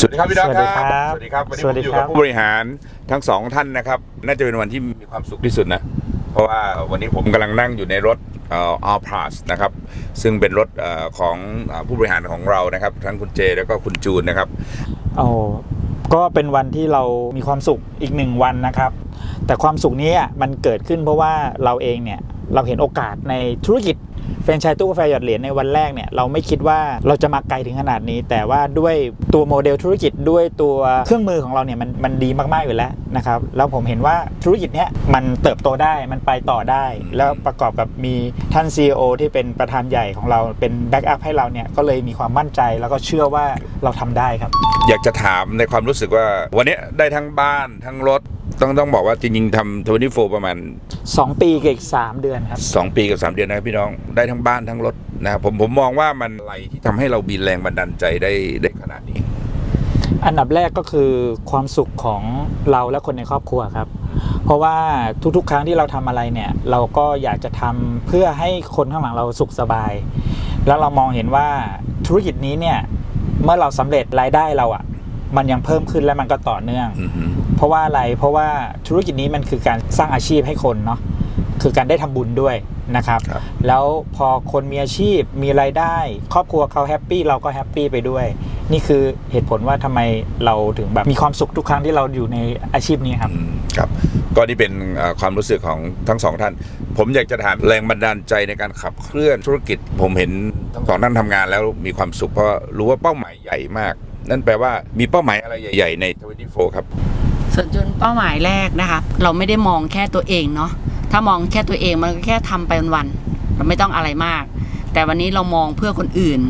สวัสดีครับพี่น้องครับสวัสดีครับ วันนี้สผวัมสดีอยู่ครักับบผู้บริหารทั้งสองท่านนะครับ น่าจะเป็นวันที่มีความสุขที่สุดนะ เพราะว่าวันนี้ผมกำลังนั่งอยู่ในรถเอ่อ All Plus นะครับ ซึ่งเป็นรถเอ่อของเอ่อผู้บริหารของเรานะครับ ทั้งคุณเจแล้วก็คุณจูนนะครับ โอ้ก็เป็นวันที่เรามีความสุขอีกหนึ่งวันนะครับ แต่ความสุขนี้อะมันเกิดขึ้นเพราะว่าเราเองเนี่ยเราเห็นโอกาสในธุรกิจแฟรนไชส์ตู้กาแฟหยอดเหรียญในวันแรกเนี่ยเราไม่คิดว่าเราจะมาไกลถึงขนาดนี้ แต่ว่าด้วยตัวโมเดลธุรกิจด้วยตัวเครื่องมือของเราเนี่ยมันมันดีมากๆอยู่แล้วนะครับแล้วผมเห็นว่าธุรกิจเนี้ยมันเติบโตได้มันไปต่อได้ แล้วประกอบกับมีท่าน CEO ที่เป็นประธานใหญ่ของเราเป็นแบ็กอัพให้เราเนี่ยก็เลยมีความมั่นใจแล้วก็เชื่อว่าเราทำได้ครับ อยากจะถามในความรู้สึกว่าวันนี้ได้ทั้งบ้านทั้งรถ ต้องต้องบอกว่าจริงๆทำทวินตี้โฟประมาณ 2 ปีกับอีก 3 เดือนครับ 2 ปีกับ 3 เดือนนะครับพี่น้องได้ทั้งบ้านทั้งรถนะครับผมผมมองว่ามันอะไรที่ทำให้เรามีแรงบันดาลใจได้ได้ขนาดนี้ อันดับแรกก็คือความสุขของเราและคนในครอบครัวครับ เพราะว่าทุกๆ ครั้งที่เราทำอะไรเนี่ย เราก็อยากจะทำเพื่อให้คนข้างหลังเราสุขสบาย แล้วเรามองเห็นว่าธุรกิจนี้เนี่ยเมื่อเราสำเร็จรายได้เราอะ่ะ มันยังเพิ่มขึ้นและมันก็ต่อเนื่อง อือหือ เพราะว่าอะไรเพราะว่าธุรกิจนี้มันคือการสร้างอาชีพให้คนเนาะคือการได้ทำบุญด้วยนะครับครับแล้วพอคนมีอาชีพมีรายได้ ครอบครัวเขาแฮปปี้เราก็แฮปปี้ไปด้วย นี่คือเหตุผลว่าทำไมเราถึงแบบมีความสุขทุกครั้งที่เราอยู่ในอาชีพนี้ครับอืมครับก็นี่เป็นเอ่อความรู้สึกของทั้งสองท่าน ผมอยากจะถามแรงบันดาลใจในการขับเคลื่อนธุรกิจ ผมเห็นทั้งสองท่านทำงานแล้วมีความสุขเพราะรู้ว่าเป้าหมายใหญ่มาก นั่นแปลว่ามีเป้าหมายอะไรใหญ่ ๆ ใน24ครับ ส่วนจุนเป้าหมายแรกนะคะ เราไม่ได้มองแค่ตัวเองเนาะถ้ามองแค่ตัวเองมันก็แค่ทำไปวันๆเราไม่ต้องอะไรมาก แต่วันนี้เรามองเพื่อคนอื่น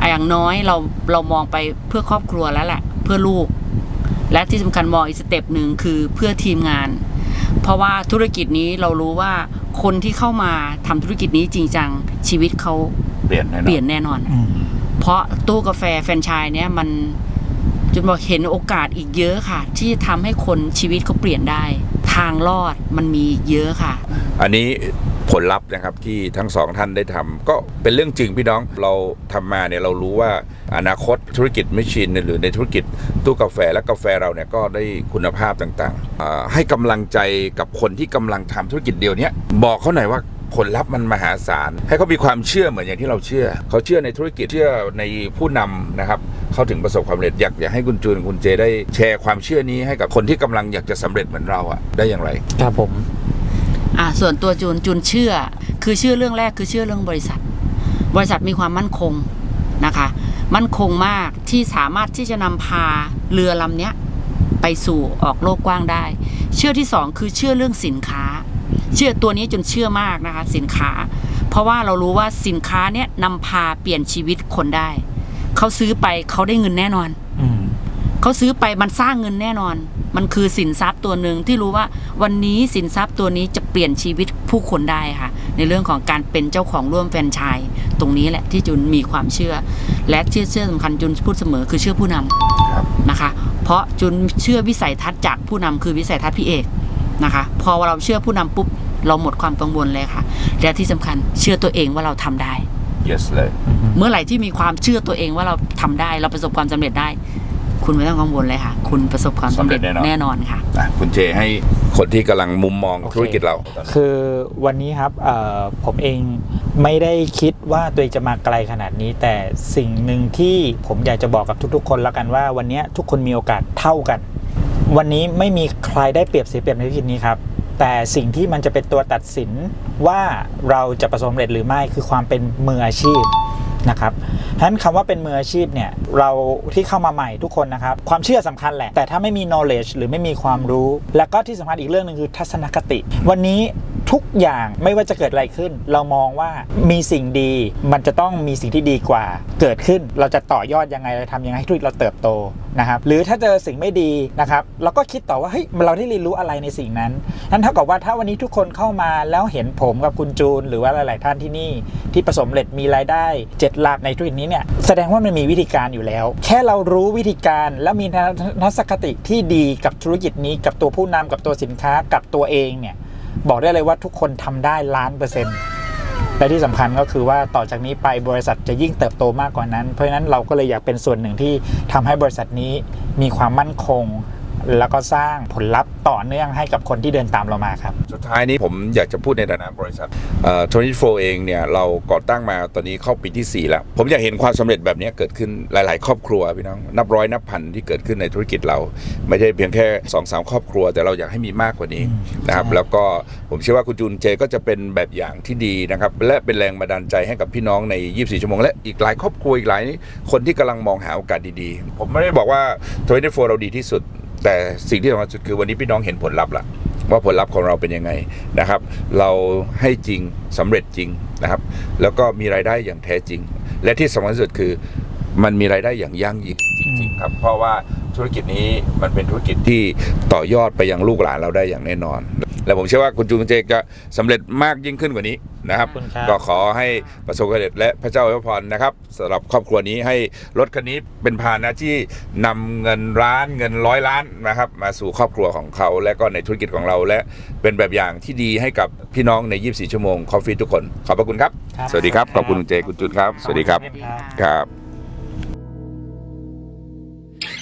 อะอย่างน้อยเราเรามองไปเพื่อครอบครัวแล้วแหละเพื่อลูก และที่สำคัญมองอีกสเต็ปหนึ่งคือเพื่อทีมงาน เพราะว่าธุรกิจนี้เรารู้ว่าคนที่เข้ามาทำธุรกิจนี้จริงจังชีวิตเขาเปลี่ยนแน่นอนเปลี่ยนแน่นอนเพราะตู้กาแฟแฟรนไชส์เนี่ยมัน จนบอกเห็นโอกาสอีกเยอะค่ะ ที่ทำให้คนชีวิตเขาเปลี่ยนได้ ทางรอดมันมีเยอะค่ะ อันนี้ผลลัพธ์นะครับที่ทั้งสองท่านได้ทำก็เป็นเรื่องจริงพี่น้องเราทำมาเนี่ยเรารู้ว่าอนาคตธุรกิจไม่ชินหรือในธุรกิจตู้กาแฟและกาแฟเราเนี่ยก็ได้คุณภาพต่างๆ ให้กำลังใจกับคนที่กำลังทำธุรกิจเดียวนี้บอกเขาหน่อยว่าผลลัพธ์มันมหาศาล ให้เขามีความเชื่อเหมือนอย่างที่เราเชื่อ เขาเชื่อในธุรกิจเชื่อในผู้นำนะครับ เขาถึงประสบความสำเร็จอยากอยากให้คุณจูนคุณเจได้แชร์ความเชื่อนี้ให้กับคนที่กำลังอยากจะสำเร็จเหมือนเราอะได้อย่างไร ครับผม อะส่วนตัวจูนจูนเชื่อ คือเชื่อเรื่องแรกคือเชื่อเรื่องบริษัท บริษัทมีความมั่นคงนะคะ มั่นคงมากที่สามารถที่จะนำพาเรือลำเนี้ยไปสู่ออกโลกกว้างได้ เชื่อที่สองคือเชื่อเรื่องสินค้า เชื่อตัวนี้จนเชื่อมากนะคะ สินค้า เพราะว่าเรารู้ว่าสินค้าเนี้ยนำพาเปลี่ยนชีวิตคนได้ เขาซื้อไปเขาได้เงินแน่นอนอืมเขาซื้อไปมันสร้างเงินแน่นอน มันคือสินทรัพย์ตัวหนึ่งที่รู้ว่า วันนี้สินทรัพย์ตัวนี้จะเปลี่ยนชีวิตผู้คนได้ค่ะ ในเรื่องของการเป็นเจ้าของร่วมแฟรนไชส์ตรงนี้แหละที่จุนมีความเชื่อ และเชื่อเชื่อสำคัญจุนพูดเสมอคือเชื่อผู้นำครับนะคะ เพราะจุนเชื่อวิสัยทัศน์จากผู้นำคือวิสัยทัศน์พี่เอกนะคะ พอเราเชื่อผู้นำปุ๊บเราหมดความกังวลเลยค่ะ และที่สำคัญเชื่อตัวเองว่าเราทำได้ yes เลย เมื่อไหร่ที่มีความเชื่อตัวเองว่าเราทำได้เราประสบความสำเร็จได้ คุณไม่ต้องกังวลเลยค่ะ คุณประสบความสำเร็จสำเร็จแน่นอนแน่นอนค่ะอะคุณเจให้คนที่กำลังมุมมองโอเคธุรกิจเรา คือวันนี้ครับเอ่อผมเองไม่ได้คิดว่าตัวเองจะมาไกลขนาดนี้ แต่สิ่งหนึ่งที่ผมอยากจะบอกกับทุกๆ คนแล้วกันว่า วันนี้ทุกคนมีโอกาสเท่ากัน วันนี้ไม่มีใครได้เปรียบเสียเปรียบในธุรกิจนี้ครับ แต่สิ่งที่มันจะเป็นตัวตัดสินว่าเราจะประสบความสำเร็จหรือไม่คือความเป็นมืออาชีพนะครับฉะนั้นคำว่าเป็นมืออาชีพเนี่ยเราที่เข้ามาใหม่ทุกคนนะครับ ความเชื่อสำคัญแหละ แต่ถ้าไม่มี knowledge หรือไม่มีความรู้ แล้วก็ที่สำคัญอีกเรื่องหนึ่งคือทัศนคติ วันนี้ ทุกอย่างไม่ว่าจะเกิดอะไรขึ้น เรามองว่ามีสิ่งดีมันจะต้องมีสิ่งที่ดีกว่า เกิดขึ้นเราจะต่อยอดยังไงเราทำยังไงให้ธุรกิจเราเติบโตนะครับหรือถ้าเจอสิ่งไม่ดีนะครับเราก็คิดต่อว่าเฮ้ยเราได้เรียนรู้อะไรในสิ่งนั้นนั่นเท่ากับว่าถ้าวันนี้ทุกคนเข้ามาแล้วเห็นผมกับคุณจูน หรือว่าหลาย ๆ ท่านที่นี่ ที่ประสบความสำเร็จมีรายได้เจ็ดหลักในธุรกิจนี้เนี่ยแสดงว่ามันมีวิธีการอยู่แล้ว แค่เรารู้วิธีการแล้วมีทัศนคติที่ดีกับธุรกิจนี้กับตัวผู้นำกับตัวสินค้ากับตัวเองเนี่ย บอกได้เลยว่าทุกคนทำได้ล้านเปอร์เซ็นต์และที่สำคัญก็คือว่าต่อจากนี้ไปบริษัทจะยิ่งเติบโตมากกว่านั้น เพราะฉะนั้นเราก็เลยอยากเป็นส่วนหนึ่งที่ทำให้บริษัทนี้มีความมั่นคง แล้วก็สร้างผลลัพธ์ต่อเนื่องให้กับคนที่เดินตามเรามาครับ สุดท้ายนี้ผมอยากจะพูดในฐานะบริษัทเอ่อ24เองเนี่ยเราก่อตั้งมาตอนนี้เข้าปีที่ 4 แล้ว ผมอยากเห็นความสำเร็จแบบนี้เกิดขึ้นหลาย ๆ ครอบครัวพี่น้องนับร้อยนับพันที่เกิดขึ้นในธุรกิจเรา ไม่ใช่เพียงแค่2อสามครอบครัว แต่เราอยากให้มีมากกว่านี้นะครับใช่แล้วก็ผมเชื่อว่าคุณจูนเจก็จะเป็นแบบอย่างที่ดีนะครับและเป็นแรงบันดาลใจให้กับพี่น้องใน 24 ชั่วโมงและอีกหลายครอบครัวอีกหลายคนที่กำลังมองหาโอกาสดี ๆ ผมไม่ได้บอกว่า24เราดีที่สุด แต่สิ่งที่สำคัญสุดคือวันนี้พี่น้องเห็นผลลัพธ์ละว่าผลลัพธ์ของเราเป็นยังไงนะครับ เราให้จริงสำเร็จจริงนะครับ แล้วก็มีรายได้อย่างแท้จริง และที่สำคัญที่สุดคือมันมีรายได้อย่างยั่งยืนจริงๆครับ เพราะว่าธุรกิจนี้มันเป็นธุรกิจที่ต่อยอดไปยังลูกหลานเราได้อย่างแน่นอน และผมเชื่อว่าคุณจูนเจจะสำเร็จมากยิ่งขึ้นกว่านี้นะครับขอบคุณครับ ก็ขอให้ประสบความสำเร็จและพระเจ้าอวยพรนะครับสำหรับครอบครัวนี้ให้รถคันนี้เป็นพาหนะที่นำเงินล้านเงินร้อยล้านนะครับมาสู่ครอบครัวของเขา และก็ในธุรกิจของเราและเป็นแบบอย่างที่ดีให้กับพี่น้องใน 24 ชั่วโมงคอฟฟี่ทุกคน ขอบพระคุณครับครับสวัสดีครับ ขอบคุณคุณเจคุณจุนครับ สวัสดีครับขอบคุณครับครับ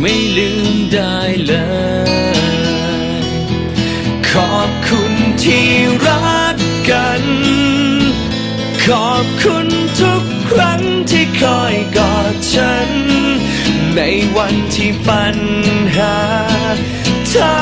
ไม่ลืมได้เลย ขอบคุณที่รักกัน ขอบคุณทุกครั้งที่คอยกอดฉัน ในวันที่ปัญหาทา